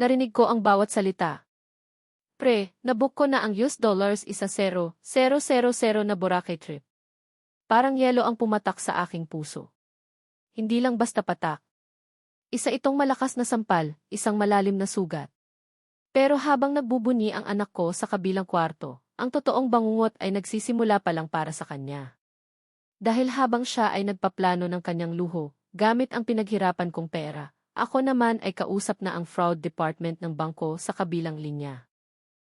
Narinig ko ang bawat salita. Pre, nabook ko na ang US dollars isa 0, 000 na Boracay trip. Parang yelo ang pumatak sa aking puso. Hindi lang basta patak. Isa itong malakas na sampal, isang malalim na sugat. Pero habang nagbubuni ang anak ko sa kabilang kwarto, ang totoong bangungot ay nagsisimula pa lang para sa kanya. Dahil habang siya ay nagpaplano ng kanyang luho, gamit ang pinaghirapan kong pera, ako naman ay kausap na ang fraud department ng bangko sa kabilang linya.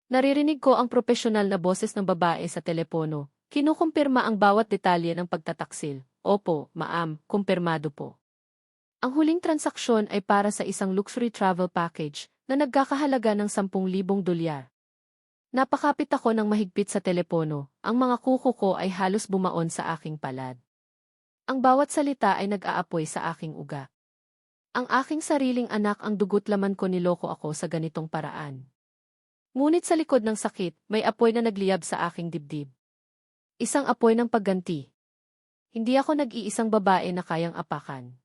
Naririnig ko ang profesional na boses ng babae sa telepono. Kinukumpirma ang bawat detalye ng pagtataksil. Opo, maam, kumpirmado po. Ang huling transaksyon ay para sa isang luxury travel package na nagkakahalaga ng 10,000 dolyar. Napakapit ako ng mahigpit sa telepono, ang mga kuko ko ay halos bumaon sa aking palad. Ang bawat salita ay nag-aapoy sa aking uga. Ang aking sariling anak ang dugot laman ko niloko ako sa ganitong paraan. Ngunit sa likod ng sakit, may apoy na nagliyab sa aking dibdib. Isang apoy ng pagganti. Hindi ako nag-iisang babae na kayang apakan.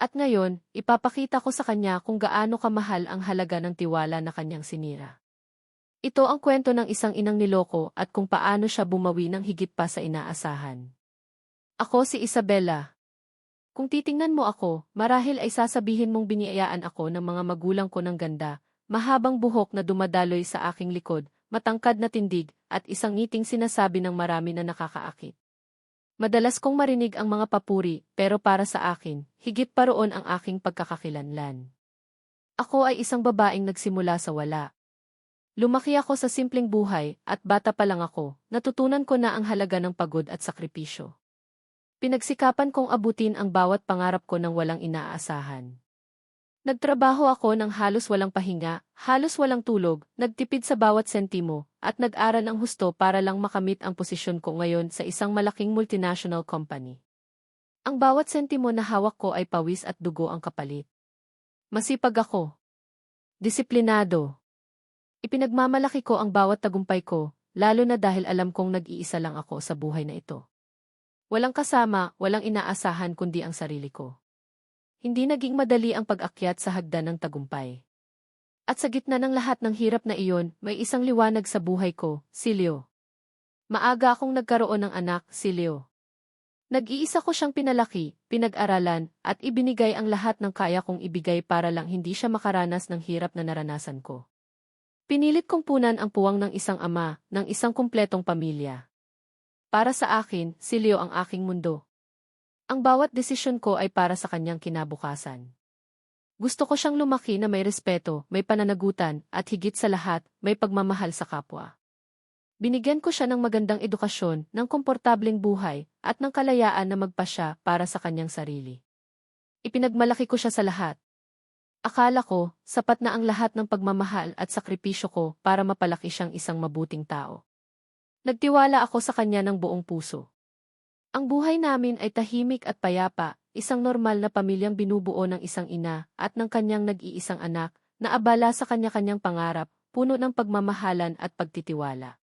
At ngayon, ipapakita ko sa kanya kung gaano kamahal ang halaga ng tiwala na kanyang sinira. Ito ang kwento ng isang inang niloko at kung paano siya bumawi ng higit pa sa inaasahan. Ako si Isabella. Kung titingnan mo ako, marahil ay sasabihin mong biniyayaan ako ng mga magulang ko ng ganda, Mahabang buhok na dumadaloy sa aking likod, matangkad na tindig, at isang ngiting sinasabi ng marami na nakakaakit. Madalas kong marinig ang mga papuri, pero para sa akin, higit pa roon ang aking pagkakakilanlan. Ako ay isang babaeng nagsimula sa wala. Lumaki ako sa simpleng buhay, at bata pa lang ako, natutunan ko na ang halaga ng pagod at sakripisyo. Pinagsikapan kong abutin ang bawat pangarap ko ng walang inaasahan. Nagtrabaho ako ng halos walang pahinga, halos walang tulog, nagtipid sa bawat sentimo, at nag-aral ng husto para lang makamit ang posisyon ko ngayon sa isang malaking multinational company. Ang bawat sentimo na hawak ko ay pawis at dugo ang kapalit. Masipag ako. Disiplinado. Ipinagmamalaki ko ang bawat tagumpay ko, lalo na dahil alam kong nag-iisa lang ako sa buhay na ito. Walang kasama, walang inaasahan kundi ang sarili ko. Hindi naging madali ang pag-akyat sa hagdan ng tagumpay. At sa gitna ng lahat ng hirap na iyon, may isang liwanag sa buhay ko, si Leo. Maaga akong nagkaroon ng anak, si Leo. Nag-iisa ko siyang pinalaki, pinag-aralan, at ibinigay ang lahat ng kaya kong ibigay para lang hindi siya makaranas ng hirap na naranasan ko. Pinilit kong punan ang puwang ng isang ama, ng isang kumpletong pamilya. Para sa akin, si Leo ang aking mundo. Ang bawat desisyon ko ay para sa kanyang kinabukasan. Gusto ko siyang lumaki na may respeto, may pananagutan, at higit sa lahat, may pagmamahal sa kapwa. Binigyan ko siya ng magandang edukasyon, ng komportableng buhay, at ng kalayaan na magpasya para sa kanyang sarili. Ipinagmalaki ko siya sa lahat. Akala ko, sapat na ang lahat ng pagmamahal at sakripisyo ko para mapalaki siyang isang mabuting tao. Nagtiwala ako sa kanya ng buong puso. Ang buhay namin ay tahimik at payapa, isang normal na pamilyang binubuo ng isang ina at ng kanyang nag-iisang anak na abala sa kanya-kanyang pangarap, puno ng pagmamahalan at pagtitiwala.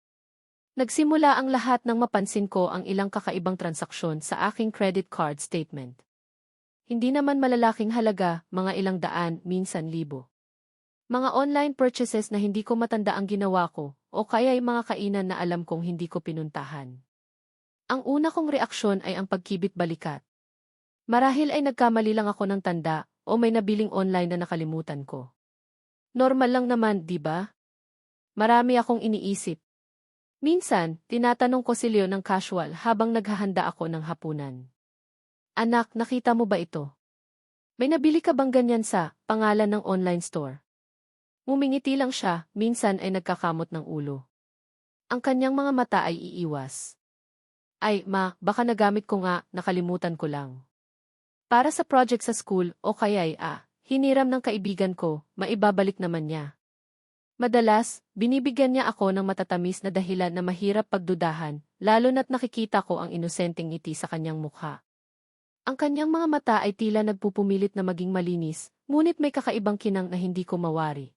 Nagsimula ang lahat nang mapansin ko ang ilang kakaibang transaksyon sa aking credit card statement. Hindi naman malalaking halaga, mga ilang daan, minsan libo. Mga online purchases na hindi ko matanda ang ginawa ko, o kaya ay mga kainan na alam kong hindi ko pinuntahan. Ang una kong reaksyon ay ang pagkibit balikat. Marahil ay nagkamali lang ako ng tanda o may nabiling online na nakalimutan ko. Normal lang naman, di ba? Marami akong iniisip. Minsan, tinatanong ko si Leo ng casual habang naghahanda ako ng hapunan. Anak, nakita mo ba ito? May nabili ka bang ganyan sa pangalan ng online store? Mumingiti lang siya, minsan ay nagkakamot ng ulo. Ang kanyang mga mata ay iiwas. Ay, ma, baka nagamit ko nga, nakalimutan ko lang. Para sa project sa school, o kaya'y ah, hiniram ng kaibigan ko, maibabalik naman niya. Madalas, binibigyan niya ako ng matatamis na dahilan na mahirap pagdudahan, lalo na't nakikita ko ang inosenteng ngiti sa kanyang mukha. Ang kanyang mga mata ay tila nagpupumilit na maging malinis, ngunit may kakaibang kinang na hindi ko mawari.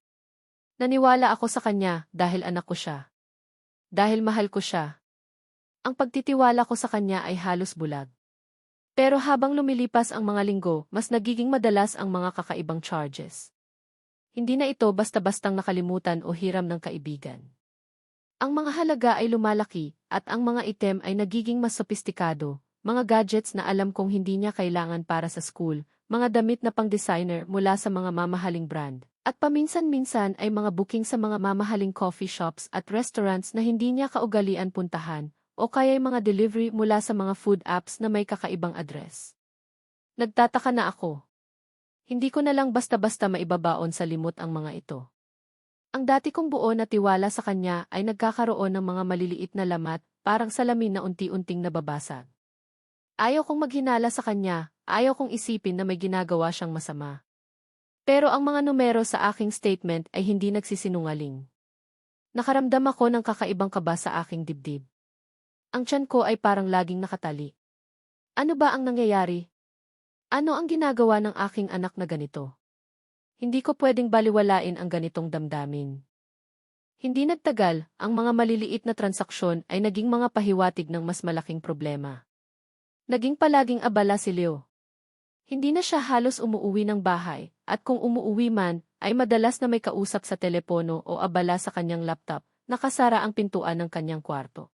Naniwala ako sa kanya dahil anak ko siya. Dahil mahal ko siya, ang pagtitiwala ko sa kanya ay halos bulag. Pero habang lumilipas ang mga linggo, mas nagiging madalas ang mga kakaibang charges. Hindi na ito basta-bastang nakalimutan o hiram ng kaibigan. Ang mga halaga ay lumalaki, at ang mga item ay nagiging mas sopistikado, mga gadgets na alam kong hindi niya kailangan para sa school, mga damit na pang-designer mula sa mga mamahaling brand, at paminsan-minsan ay mga booking sa mga mamahaling coffee shops at restaurants na hindi niya kaugalian puntahan, o kaya'y mga delivery mula sa mga food apps na may kakaibang address. Nagtataka na ako. Hindi ko na lang basta-basta maibabaon sa limot ang mga ito. Ang dati kong buo na tiwala sa kanya ay nagkakaroon ng mga maliliit na lamat, parang salamin na unti-unting nababasag. Ayaw kong maghinala sa kanya, ayaw kong isipin na may ginagawa siyang masama. Pero ang mga numero sa aking statement ay hindi nagsisinungaling. Nakaramdam ako ng kakaibang kaba sa aking dibdib. Ang tiyan ko ay parang laging nakatali. Ano ba ang nangyayari? Ano ang ginagawa ng aking anak na ganito? Hindi ko pwedeng baliwalain ang ganitong damdamin. Hindi nagtagal, ang mga maliliit na transaksyon ay naging mga pahiwatig ng mas malaking problema. Naging palaging abala si Leo. Hindi na siya halos umuuwi ng bahay, at kung umuuwi man, ay madalas na may kausap sa telepono o abala sa kanyang laptop, nakasara ang pintuan ng kanyang kwarto.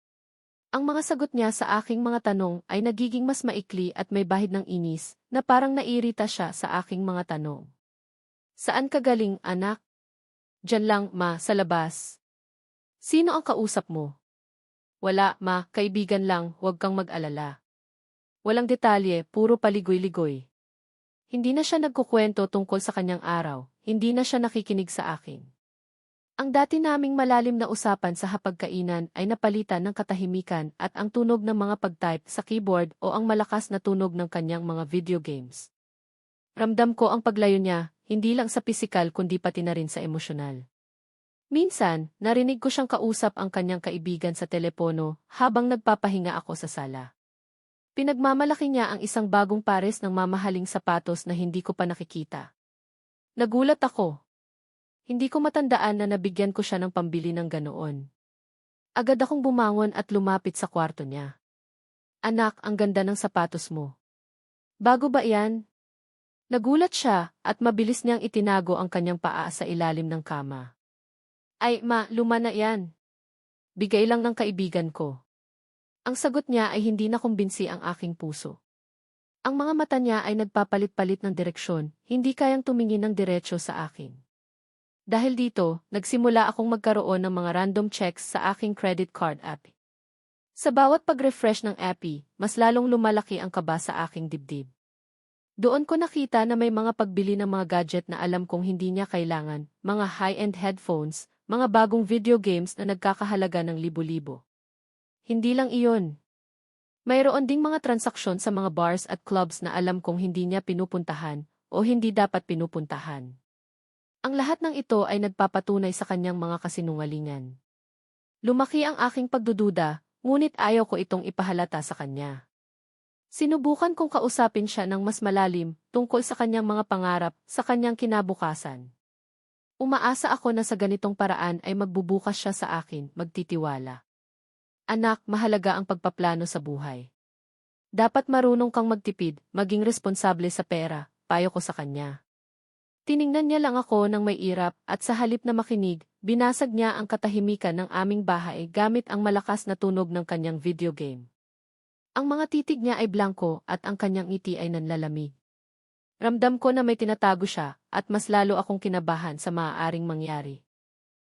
Ang mga sagot niya sa aking mga tanong ay nagiging mas maikli at may bahid ng inis, na parang nairita siya sa aking mga tanong. Saan ka galing, anak? Diyan lang, ma, sa labas. Sino ang kausap mo? Wala, ma, kaibigan lang, huwag kang mag-alala. Walang detalye, puro paligoy-ligoy. Hindi na siya nagkukwento tungkol sa kanyang araw, hindi na siya nakikinig sa akin. Ang dati naming malalim na usapan sa hapagkainan ay napalitan ng katahimikan at ang tunog ng mga pag-type sa keyboard o ang malakas na tunog ng kanyang mga video games. Ramdam ko ang paglayo niya, hindi lang sa pisikal kundi pati na rin sa emosyonal. Minsan, narinig ko siyang kausap ang kanyang kaibigan sa telepono habang nagpapahinga ako sa sala. Pinagmamalaki niya ang isang bagong pares ng mamahaling sapatos na hindi ko pa nakikita. Nagulat ako, hindi ko matandaan na nabigyan ko siya ng pambili ng ganoon. Agad akong bumangon at lumapit sa kwarto niya. Anak, ang ganda ng sapatos mo. Bago ba yan? Nagulat siya at mabilis niyang itinago ang kanyang paa sa ilalim ng kama. Ay, ma, luma na yan. Bigay lang ng kaibigan ko. Ang sagot niya ay hindi na kumbinsi ang aking puso. Ang mga mata niya ay nagpapalit-palit ng direksyon, hindi kayang tumingin ng diretsyo sa akin. Dahil dito, nagsimula akong magkaroon ng mga random checks sa aking credit card app. Sa bawat pag-refresh ng appy, mas lalong lumalaki ang kaba sa aking dibdib. Doon ko nakita na may mga pagbili ng mga gadget na alam kong hindi niya kailangan, mga high-end headphones, mga bagong video games na nagkakahalaga ng libo-libo. Hindi lang iyon. Mayroon ding mga transaksyon sa mga bars at clubs na alam kong hindi niya pinupuntahan o hindi dapat pinupuntahan. Ang lahat ng ito ay nagpapatunay sa kanyang mga kasinungalingan. Lumaki ang aking pagdududa, ngunit ayaw ko itong ipahalata sa kanya. Sinubukan kong kausapin siya ng mas malalim tungkol sa kanyang mga pangarap sa kanyang kinabukasan. Umaasa ako na sa ganitong paraan ay magbubukas siya sa akin, magtitiwala. Anak, mahalaga ang pagpaplano sa buhay. Dapat marunong kang magtipid, maging responsable sa pera, payo ko sa kanya. Tiningnan niya lang ako ng may irap at sa halip na makinig, binasag niya ang katahimikan ng aming bahay gamit ang malakas na tunog ng kanyang video game. Ang mga titig niya ay blanko at ang kanyang ngiti ay nanlalamig. Ramdam ko na may tinatago siya at mas lalo akong kinabahan sa maaaring mangyari.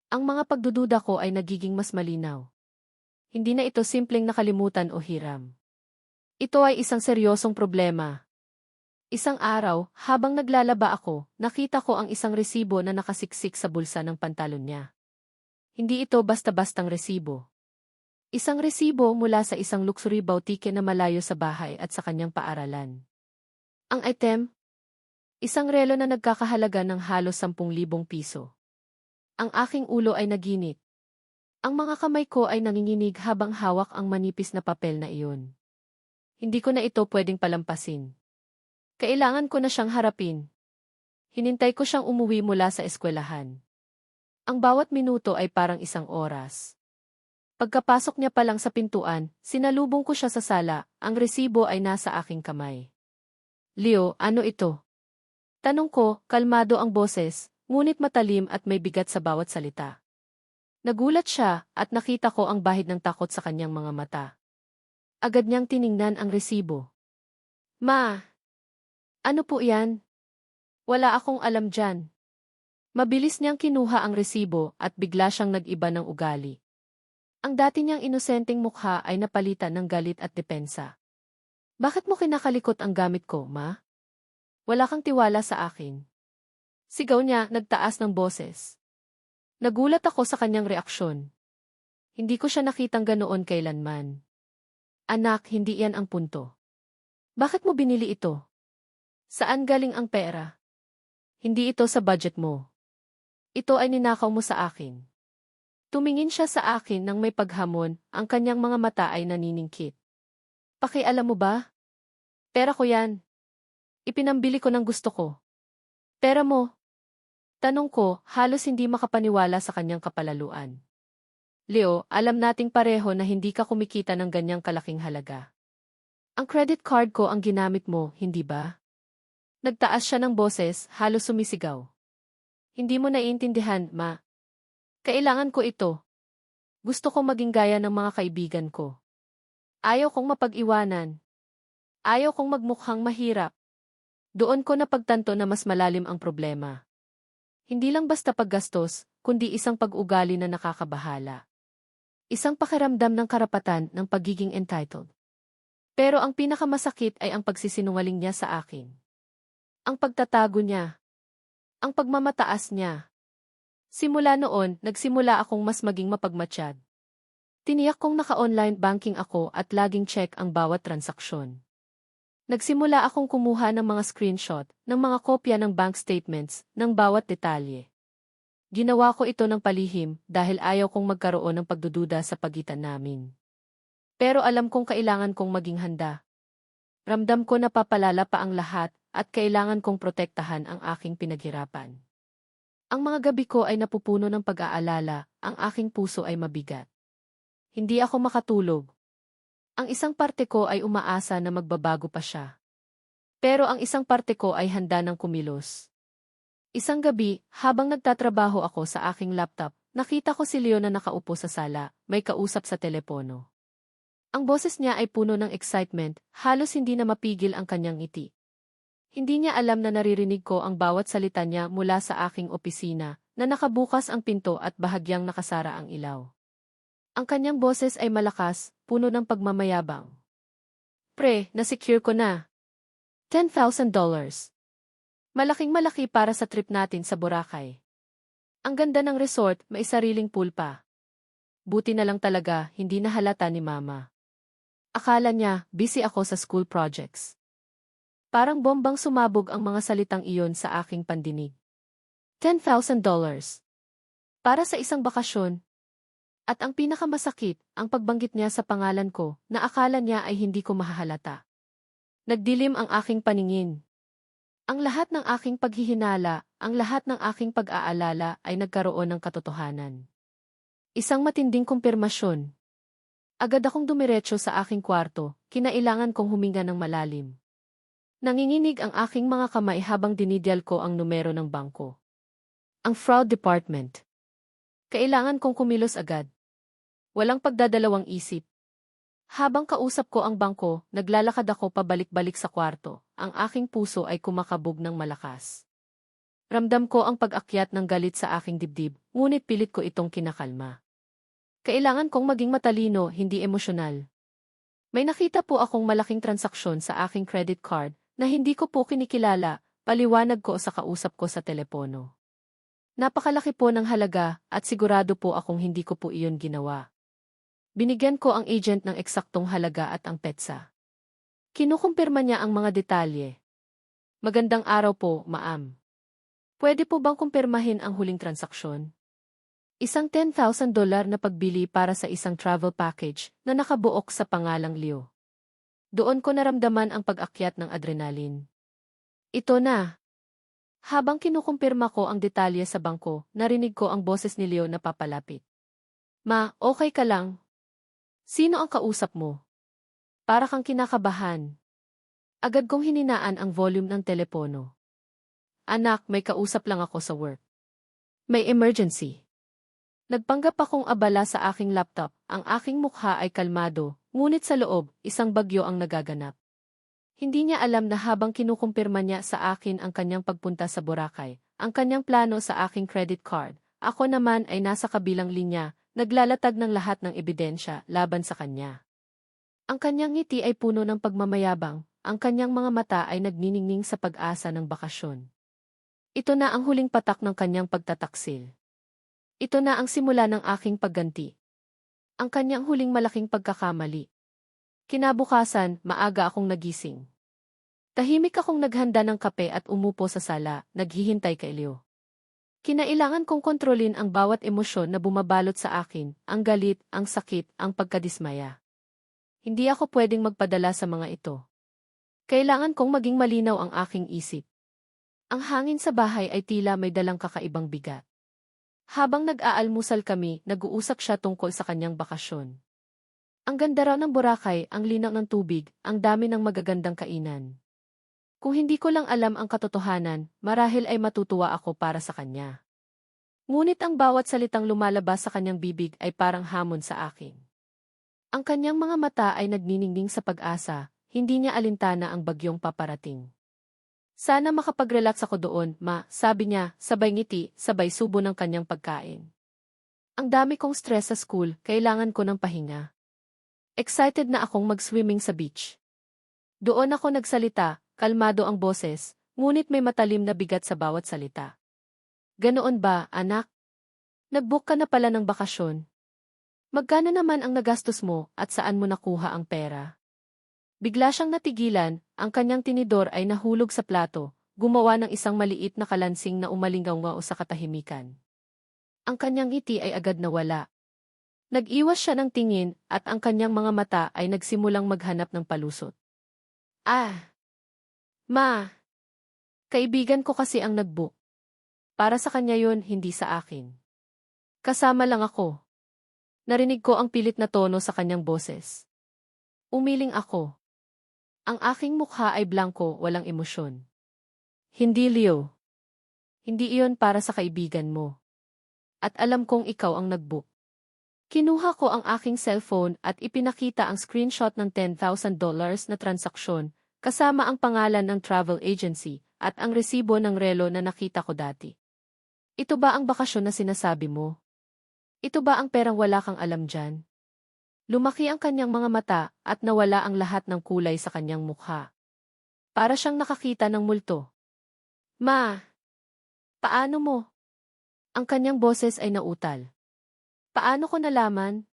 Ang mga pagdududa ko ay nagiging mas malinaw. Hindi na ito simpleng nakalimutan o hiram. Ito ay isang seryosong problema, Isang araw, habang naglalaba ako, nakita ko ang isang resibo na nakasiksik sa bulsa ng pantalon niya. Hindi ito basta-bastang resibo. Isang resibo mula sa isang luxury boutique na malayo sa bahay at sa kanyang paaralan. Ang item? Isang relo na nagkakahalaga ng halos 10,000 piso. Ang aking ulo ay naginit. Ang mga kamay ko ay nanginginig habang hawak ang manipis na papel na iyon. Hindi ko na ito pwedeng palampasin. Kailangan ko na siyang harapin. Hinintay ko siyang umuwi mula sa eskwelahan. Ang bawat minuto ay parang isang oras. Pagkapasok niya pa lang sa pintuan, sinalubong ko siya sa sala, ang resibo ay nasa aking kamay. Leo, ano ito? Tanong ko, kalmado ang boses, ngunit matalim at may bigat sa bawat salita. Nagulat siya at nakita ko ang bahid ng takot sa kanyang mga mata. Agad niyang tiningnan ang resibo. Ma! Ano po yan? Wala akong alam dyan. Mabilis niyang kinuha ang resibo at bigla siyang nag-iba ng ugali. Ang dati niyang inosenteng mukha ay napalitan ng galit at depensa. Bakit mo kinakalikot ang gamit ko, ma? Wala kang tiwala sa akin. Sigaw niya, nagtaas ng boses. Nagulat ako sa kanyang reaksyon. Hindi ko siya nakitang ganoon kailanman. Anak, hindi yan ang punto. Bakit mo binili ito? Saan galing ang pera? Hindi ito sa budget mo. Ito ay ninakaw mo sa akin. Tumingin siya sa akin nang may paghamon, ang kanyang mga mata ay naniningkit. Pakialam mo ba? Pera ko yan. Ipinambili ko ng gusto ko. Pera mo. Tanong ko, halos hindi makapaniwala sa kanyang kapalaluan. Leo, alam nating pareho na hindi ka kumikita ng ganyang kalaking halaga. Ang credit card ko ang ginamit mo, hindi ba? Nagtaas siya ng boses, halos sumisigaw. Hindi mo naiintindihan, ma. Kailangan ko ito. Gusto ko maging gaya ng mga kaibigan ko. Ayaw kong mapag-iwanan. Ayaw kong magmukhang mahirap. Doon ko napagtanto na mas malalim ang problema. Hindi lang basta paggastos, kundi isang pag-ugali na nakakabahala. Isang pakiramdam ng karapatan ng pagiging entitled. Pero ang pinakamasakit ay ang pagsisinungaling niya sa akin. Ang pagtatago niya. Ang pagmamataas niya. Simula noon, nagsimula akong mas maging mapagmatsyad. Tiniyak kong naka-online banking ako at laging check ang bawat transaksyon. Nagsimula akong kumuha ng mga screenshot, ng mga kopya ng bank statements, ng bawat detalye. Ginawa ko ito ng palihim dahil ayaw kong magkaroon ng pagdududa sa pagitan namin. Pero alam kong kailangan kong maging handa. Ramdam ko na papalala pa ang lahat at kailangan kong protektahan ang aking pinaghirapan. Ang mga gabi ko ay napupuno ng pag-aalala, ang aking puso ay mabigat. Hindi ako makatulog. Ang isang parte ko ay umaasa na magbabago pa siya. Pero ang isang parte ko ay handa ng kumilos. Isang gabi, habang nagtatrabaho ako sa aking laptop, nakita ko si Leo na nakaupo sa sala, may kausap sa telepono. Ang boses niya ay puno ng excitement, halos hindi na mapigil ang kanyang ngiti. Hindi niya alam na naririnig ko ang bawat salita niya mula sa aking opisina, na nakabukas ang pinto at bahagyang nakasara ang ilaw. Ang kanyang boses ay malakas, puno ng pagmamayabang. Pre, nasecure ko na. $10,000. Malaking malaki para sa trip natin sa Boracay. Ang ganda ng resort, may sariling pool pa. Buti na lang talaga, hindi na halata ni Mama. Akala niya, busy ako sa school projects. Parang bombang sumabog ang mga salitang iyon sa aking pandinig. $10,000. Para sa isang bakasyon. At ang pinakamasakit, ang pagbanggit niya sa pangalan ko, na akala niya ay hindi ko mahahalata. Nagdilim ang aking paningin. Ang lahat ng aking paghihinala, ang lahat ng aking pag-aalala ay nagkaroon ng katotohanan. Isang matinding kumpirmasyon. Agad akong dumiretso sa aking kwarto, kinailangan kong huminga ng malalim. Nanginginig ang aking mga kamay habang dinidyal ko ang numero ng bangko. Ang fraud department. Kailangan kong kumilos agad. Walang pagdadalawang isip. Habang kausap ko ang bangko, naglalakad ako pabalik-balik sa kwarto. Ang aking puso ay kumakabog ng malakas. Ramdam ko ang pag-akyat ng galit sa aking dibdib, ngunit pilit ko itong kinakalma. Kailangan kong maging matalino, hindi emosyonal. May nakita po akong malaking transaksyon sa aking credit card na hindi ko po kinikilala, paliwanag ko sa kausap ko sa telepono. Napakalaki po ng halaga at sigurado po akong hindi ko po iyon ginawa. Binigyan ko ang agent ng eksaktong halaga at ang petsa. Kinukumpirma niya ang mga detalye. Magandang araw po, maam. Pwede po bang kumpirmahin ang huling transaksyon? Isang $10,000 dolar na pagbili para sa isang travel package na nakabuok sa pangalang Leo. Doon ko naramdaman ang pag-akyat ng adrenalin. Ito na. Habang kinukumpirma ko ang detalye sa bangko, narinig ko ang boses ni Leo na papalapit. Ma, okay ka lang? Sino ang kausap mo? Para kang kinakabahan. Agad kong hininaan ang volume ng telepono. Anak, may kausap lang ako sa work. May emergency. Nagpanggap akong abala sa aking laptop, ang aking mukha ay kalmado, ngunit sa loob, isang bagyo ang nagaganap. Hindi niya alam na habang kinukumpirma niya sa akin ang kanyang pagpunta sa Boracay, ang kanyang plano sa aking credit card, ako naman ay nasa kabilang linya, naglalatag ng lahat ng ebidensya laban sa kanya. Ang kanyang ngiti ay puno ng pagmamayabang, ang kanyang mga mata ay nagniningning sa pag-asa ng bakasyon. Ito na ang huling patak ng kanyang pagtataksil. Ito na ang simula ng aking pagganti. Ang kanyang huling malaking pagkakamali. Kinabukasan, maaga akong nagising. Tahimik akong naghanda ng kape at umupo sa sala, naghihintay kay Leo. Kinailangan kong kontrolin ang bawat emosyon na bumabalot sa akin, ang galit, ang sakit, ang pagkadismaya. Hindi ako pwedeng magpadala sa mga ito. Kailangan kong maging malinaw ang aking isip. Ang hangin sa bahay ay tila may dalang kakaibang bigat. Habang nag-aalmusal kami, nag-uusap siya tungkol sa kanyang bakasyon. Ang ganda raw ng Boracay, ang linaw ng tubig, ang dami ng magagandang kainan. Kung hindi ko lang alam ang katotohanan, marahil ay matutuwa ako para sa kanya. Ngunit ang bawat salitang lumalabas sa kanyang bibig ay parang hamon sa akin. Ang kanyang mga mata ay nagniningning sa pag-asa, hindi niya alintana ang bagyong paparating. Sana makapag-relax ako doon, ma, sabi niya, sabay ngiti, sabay subo ng kanyang pagkain. Ang dami kong stress sa school, kailangan ko ng pahinga. Excited na akong mag-swimming sa beach. Doon ako nagsalita, kalmado ang boses, ngunit may matalim na bigat sa bawat salita. Ganoon ba, anak? Nagbook ka na pala ng bakasyon. Magkano naman ang nagastos mo at saan mo nakuha ang pera? Bigla siyang natigilan, ang kanyang tinidor ay nahulog sa plato, gumawa ng isang maliit na kalansing na umalingaw sa katahimikan. Ang kanyang ngiti ay agad nawala. Nag-iwas siya ng tingin at ang kanyang mga mata ay nagsimulang maghanap ng palusot. Ah! Ma! Kaibigan ko kasi ang nagbook. Para sa kanya yun, hindi sa akin. Kasama lang ako. Narinig ko ang pilit na tono sa kanyang boses. Umiling ako. Ang aking mukha ay blanko, walang emosyon. Hindi, Leo. Hindi iyon para sa kaibigan mo. At alam kong ikaw ang nagbook. Kinuha ko ang aking cellphone at ipinakita ang screenshot ng $10,000 na transaksyon, kasama ang pangalan ng travel agency, at ang resibo ng relo na nakita ko dati. Ito ba ang bakasyon na sinasabi mo? Ito ba ang perang wala kang alam dyan? Lumaki ang kanyang mga mata at nawala ang lahat ng kulay sa kanyang mukha. Para siyang nakakita ng multo. Ma! Paano mo? Ang kanyang boses ay nautal. Paano ko nalaman?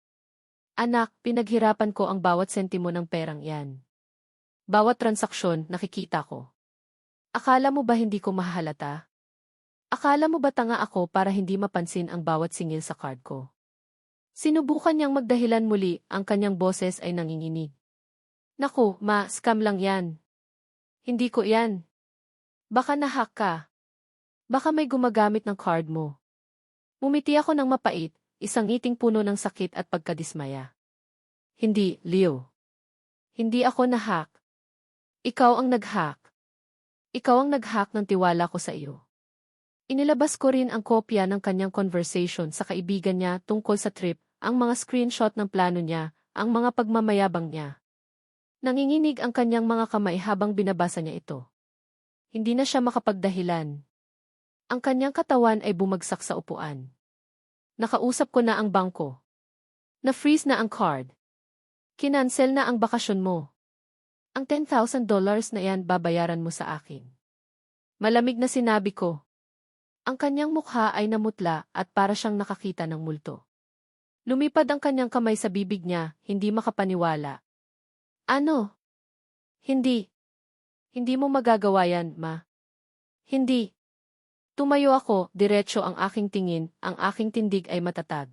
Anak, pinaghirapan ko ang bawat sentimo ng perang yan. Bawat transaksyon, nakikita ko. Akala mo ba hindi ko mahalata? Akala mo ba tanga ako para hindi mapansin ang bawat singil sa card ko? Sinubukan niyang magdahilan muli, ang kanyang boses ay nanginginig. Naku, ma, scam lang yan. Hindi ko yan. Baka nahack ka. Baka may gumagamit ng card mo. Mumiti ako ng mapait, isang iting puno ng sakit at pagkadismaya. Hindi, Leo. Hindi ako nahack. Ikaw ang naghack. Ikaw ang naghack ng tiwala ko sa iyo. Inilabas ko rin ang kopya ng kanyang conversation sa kaibigan niya tungkol sa trip ang mga screenshot ng plano niya, ang mga pagmamayabang niya. Nanginginig ang kanyang mga kamay habang binabasa niya ito. Hindi na siya makapagdahilan. Ang kanyang katawan ay bumagsak sa upuan. Nakausap ko na ang bangko. Na-freeze na ang card. Kinansel na ang bakasyon mo. Ang $10,000 na yan babayaran mo sa akin. Malamig na sinabi ko. Ang kanyang mukha ay namutla at para siyang nakakita ng multo. Lumipad ang kanyang kamay sa bibig niya, hindi makapaniwala. Ano? Hindi. Hindi mo magagawa yan, ma. Hindi. Tumayo ako, diretso ang aking tingin, ang aking tindig ay matatag.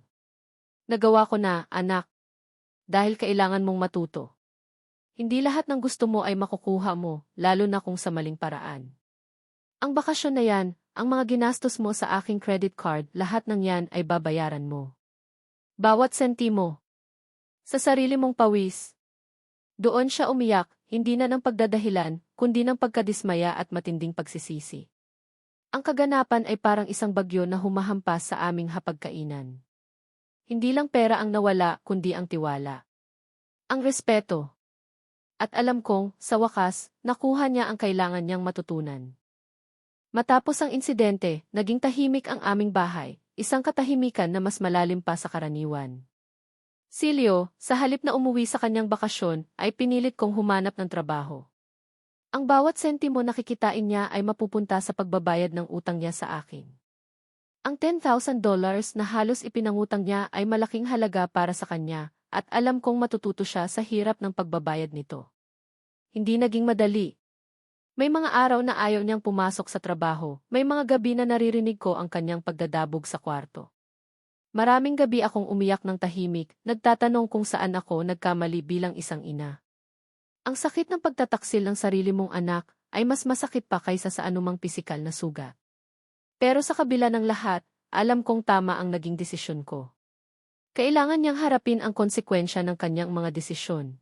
Nagawa ko na, anak. Dahil kailangan mong matuto. Hindi lahat ng gusto mo ay makukuha mo, lalo na kung sa maling paraan. Ang bakasyon na yan, ang mga ginastos mo sa aking credit card, lahat ng yan ay babayaran mo. Bawat sentimo. Sa sarili mong pawis. Doon siya umiyak, hindi na ng pagdadahilan, kundi ng pagkadismaya at matinding pagsisisi. Ang kaganapan ay parang isang bagyo na humahampas sa aming hapagkainan. Hindi lang pera ang nawala, kundi ang tiwala. Ang respeto. At alam kong, sa wakas, nakuha niya ang kailangan niyang matutunan. Matapos ang insidente, naging tahimik ang aming bahay, isang katahimikan na mas malalim pa sa karaniwan. Silio, sa halip na umuwi sa kanyang bakasyon, ay pinilit kong humanap ng trabaho. Ang bawat sentimo na kikitain niya ay mapupunta sa pagbabayad ng utang niya sa akin. Ang $10,000 na halos ipinangutang niya ay malaking halaga para sa kanya, at alam kong matututo siya sa hirap ng pagbabayad nito. Hindi naging madali. May mga araw na ayaw niyang pumasok sa trabaho, may mga gabi na naririnig ko ang kanyang pagdadabog sa kwarto. Maraming gabi akong umiyak ng tahimik, nagtatanong kung saan ako nagkamali bilang isang ina. Ang sakit ng pagtataksil ng sarili mong anak ay mas masakit pa kaysa sa anumang pisikal na sugat. Pero sa kabila ng lahat, alam kong tama ang naging desisyon ko. Kailangan niyang harapin ang konsekwensya ng kanyang mga desisyon.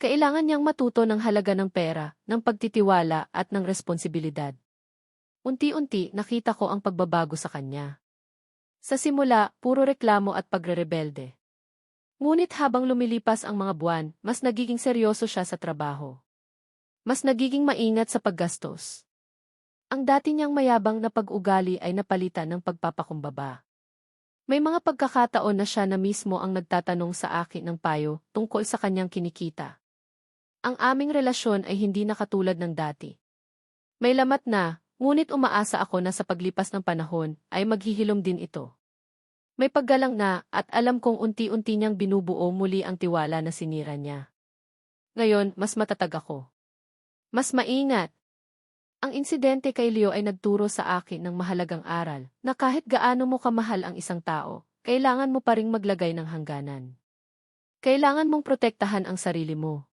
Kailangan niyang matuto ng halaga ng pera, ng pagtitiwala at ng responsibilidad. Unti-unti nakita ko ang pagbabago sa kanya. Sa simula, puro reklamo at pagrerebelde. Ngunit habang lumilipas ang mga buwan, mas nagiging seryoso siya sa trabaho. Mas nagiging maingat sa paggastos. Ang dati niyang mayabang na pag-ugali ay napalitan ng pagpapakumbaba. May mga pagkakataon na siya na mismo ang nagtatanong sa akin ng payo tungkol sa kanyang kinikita. Ang aming relasyon ay hindi na katulad ng dati. May lamat na, Ngunit umaasa ako na sa paglipas ng panahon ay maghihilom din ito. May paggalang na at alam kong unti-unti niyang binubuo muli ang tiwala na sinira niya. Ngayon, mas matatag ako. Mas maingat. Ang insidente kay Leo ay nagturo sa akin ng mahalagang aral na kahit gaano mo kamahal ang isang tao, kailangan mo pa ring maglagay ng hangganan. Kailangan mong protektahan ang sarili mo.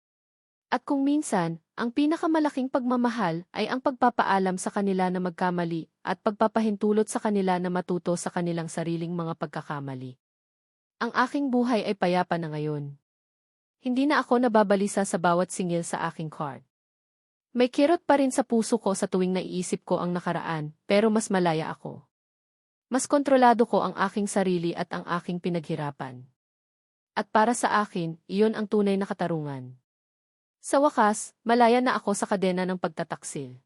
At kung minsan, ang pinakamalaking pagmamahal ay ang pagpapaalam sa kanila na magkamali at pagpapahintulot sa kanila na matuto sa kanilang sariling mga pagkakamali. Ang aking buhay ay payapa na ngayon. Hindi na ako nababalisa sa bawat singil sa aking card. May kirot pa rin sa puso ko sa tuwing naiisip ko ang nakaraan, pero mas malaya ako. Mas kontrolado ko ang aking sarili at ang aking pinaghirapan. At para sa akin, iyon ang tunay na katarungan. Sa wakas, malaya na ako sa kadena ng pagtataksil.